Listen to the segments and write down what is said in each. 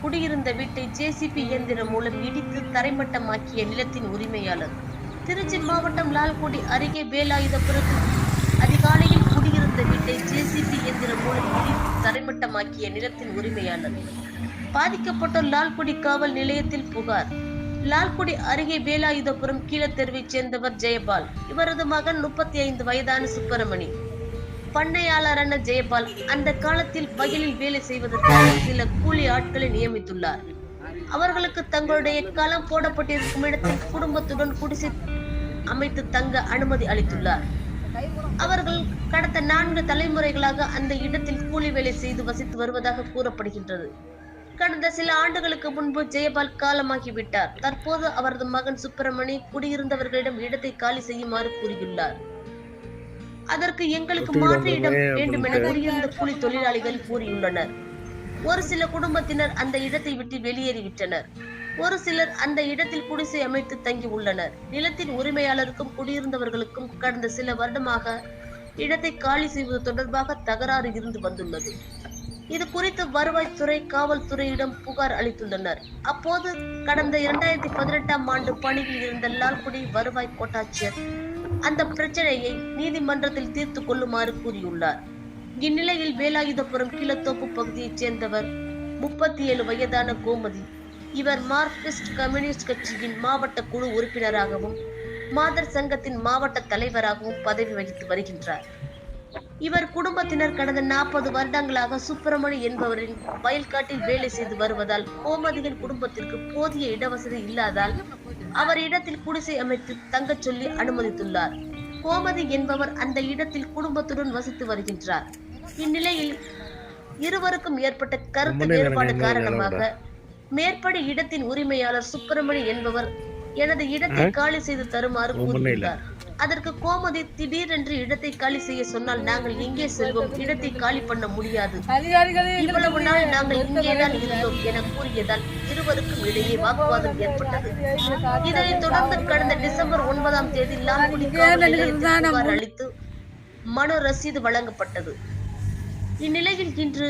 குடியிருந்த வீட்டை ஜேசிபி இயந்திரம் மூலம் இடித்து தரைமட்டமாக்கிய நிலத்தின் உரிமையாளர். திருச்சி மாவட்டம் லால்குடி அருகே வேலாயுதபுரத்தில் அதிகாலையில் குடியிருந்த வீட்டை ஜேசிபி இயந்திரம் மூலம் இடித்து தரைமட்டமாக்கிய நிலத்தின் உரிமையாளர். பாதிக்கப்பட்டோர் லால்குடி காவல் நிலையத்தில் புகார். லால்குடி அருகே வேலாயுதபுரம் கீழத்தெருவைச் சேர்ந்தவர் ஜெயபால். இவரது மகன் முப்பத்தி ஐந்து வயதான சுப்பிரமணி. பண்ணையாளரான ஜெயபால் அந்த காலத்தில் வயலில் வேலை செய்வதற்காக சில கூலி ஆட்களை நியமித்துள்ளார். அவர்களுக்கு தங்களுடைய களம் போடப்பட்டிருக்கும் இடத்தில் குடும்பத்துடன் குடிசை அமைத்து தங்க அனுமதி அளித்துள்ளார். அவர்கள் கடந்த நான்கு தலைமுறைகளாக அந்த இடத்தில் கூலி வேலை செய்து வசித்து வருவதாக கூறப்படுகின்றது. கடந்த சில ஆண்டுகளுக்கு முன்பு ஜெயபால் காலமாகிவிட்டார். தற்போது அவரது மகன் சுப்பிரமணி குடியிருந்தவர்களிடம் இடத்தை காலி செய்யுமாறு கூறியுள்ளார். அதற்கு எங்களுக்கு மாற்று இடம் வேண்டும் என குடியிருந்த கூலி தொழிலாளிகள் கூறியுள்ளனர். ஒரு சில குடும்பத்தினர் அந்த இடத்தை விட்டு வெளியேறிவிட்டனர். ஒரு சிலர் அந்த இடத்தில் குடிசை அமைத்து தங்கி உள்ளனர். நிலத்தின் உரிமையாளருக்கும் குடியிருந்தவர்களுக்கும் கடந்த சில வருடமாக இடத்தை காலி செய்வது தொடர்பாக தகராறு இருந்து வந்துள்ளது. இது குறித்து வருவாய்த்துறை காவல்துறையிடம் புகார் அளித்துள்ளனர். அப்போது கடந்த இரண்டாயிரத்தி பதினெட்டாம் ஆண்டு பணியில் இருந்த லால்குடி வருவாய் கோட்டாட்சியர் அந்த பிரச்சனையை நீதிமன்றத்தில் தீர்த்து கொள்ளுமாறு கூறியுள்ளார். இந்நிலையில் வேலாயுதபுரம் கிளத்தோப்பு பகுதியைச் சேர்ந்தவர் முப்பத்தி ஏழு வயதான கோமதி. இவர் மார்க்சிஸ்ட் கம்யூனிஸ்ட் கட்சியின் மாவட்ட குழு உறுப்பினராகவும் மாதர் சங்கத்தின் மாவட்ட தலைவராகவும் பதவி வகித்து வருகின்றார். இவர் குடும்பத்தினர் கடந்த நாற்பது வருடங்களாக சுப்பிரமணி என்பவரின் வயல்காட்டில் வேலை செய்து வருவதால் கோமதியின் குடும்பத்திற்கு போதிய இடவசதி இல்லாதால் அவர் இடத்தில் குடிசை அமைத்து தங்கச் சொல்லி அனுமதித்துள்ளார். கோமதி என்பவர் அந்த இடத்தில் குடும்பத்துடன் வசித்து வருகின்றார். இந்நிலையில் இருவருக்கும் ஏற்பட்ட கருத்து வேறுபாடு காரணமாக மேற்படி இடத்தின் உரிமையாளர் சுப்பிரமணி என்பவர் எனது இடத்தை காலி செய்து தருமாறு கூறியுள்ளார். அதற்கு கோமதி திடீரென்று இடத்தை காலி செய்ய சொன்னால் நாங்கள் எங்கே செல்வோம்? இடத்தை காலி பண்ண முடியாது. இவ்வளவு நாள் நாங்கள் இங்கேதான் இருந்தோம் என கூறியதால் இருவருக்கும் இடையே வாக்குவாதம் ஏற்பட்டது. இதனைத் தொடர்ந்து கடந்த டிசம்பர் ஒன்பதாம் தேதி லால்குடி அளித்து மனு ரசீது வழங்கப்பட்டது. இந்நிலையில் இன்று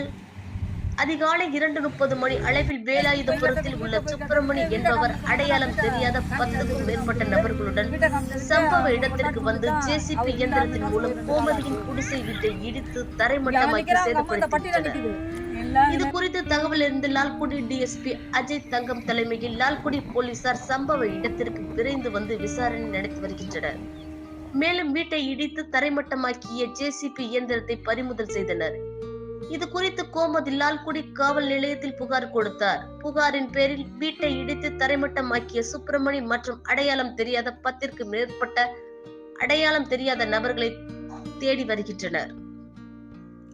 அதிகாலை இரண்டு முப்பது மணி அளவில் வேலாயுதபுரத்தில் உள்ள சுப்பிரமணி என்பவர் அடையாளம் தெரியாத பத்துக்கும் மேற்பட்ட நபர்களுடன் சம்பவ இடத்திற்கு வந்து ஜேசிபி இயந்திரத்தின் மூலம் கோமதியின் குடிசை வீட்டை இடித்து தரைமட்டமாக்கி சேதப்படுத்திவிட்டனர். இது குறித்து தகவல் இருந்து லால்குடி டிஎஸ்பி அஜய் தங்கம் தலைமையில் லால்குடி போலீசார் சம்பவ இடத்திற்கு விரைந்து வந்து விசாரணை நடத்தி வருகின்றனர். மேலும் வீட்டை இடித்து தரைமட்டமாக்கிய ஜேசிபி இயந்திரத்தை பறிமுதல் செய்தனர். இது குறித்து கோமதி லால்குடி காவல் நிலையத்தில் புகார் கொடுத்தார். புகாரின் பேரில் வீட்டை இடித்து தரைமட்டமாக்கிய சுப்பிரமணி மற்றும் அடையாளம் தெரியாத பத்திற்கு மேற்பட்ட அடையாளம் தெரியாத நபர்களை தேடி வருகின்றனர்.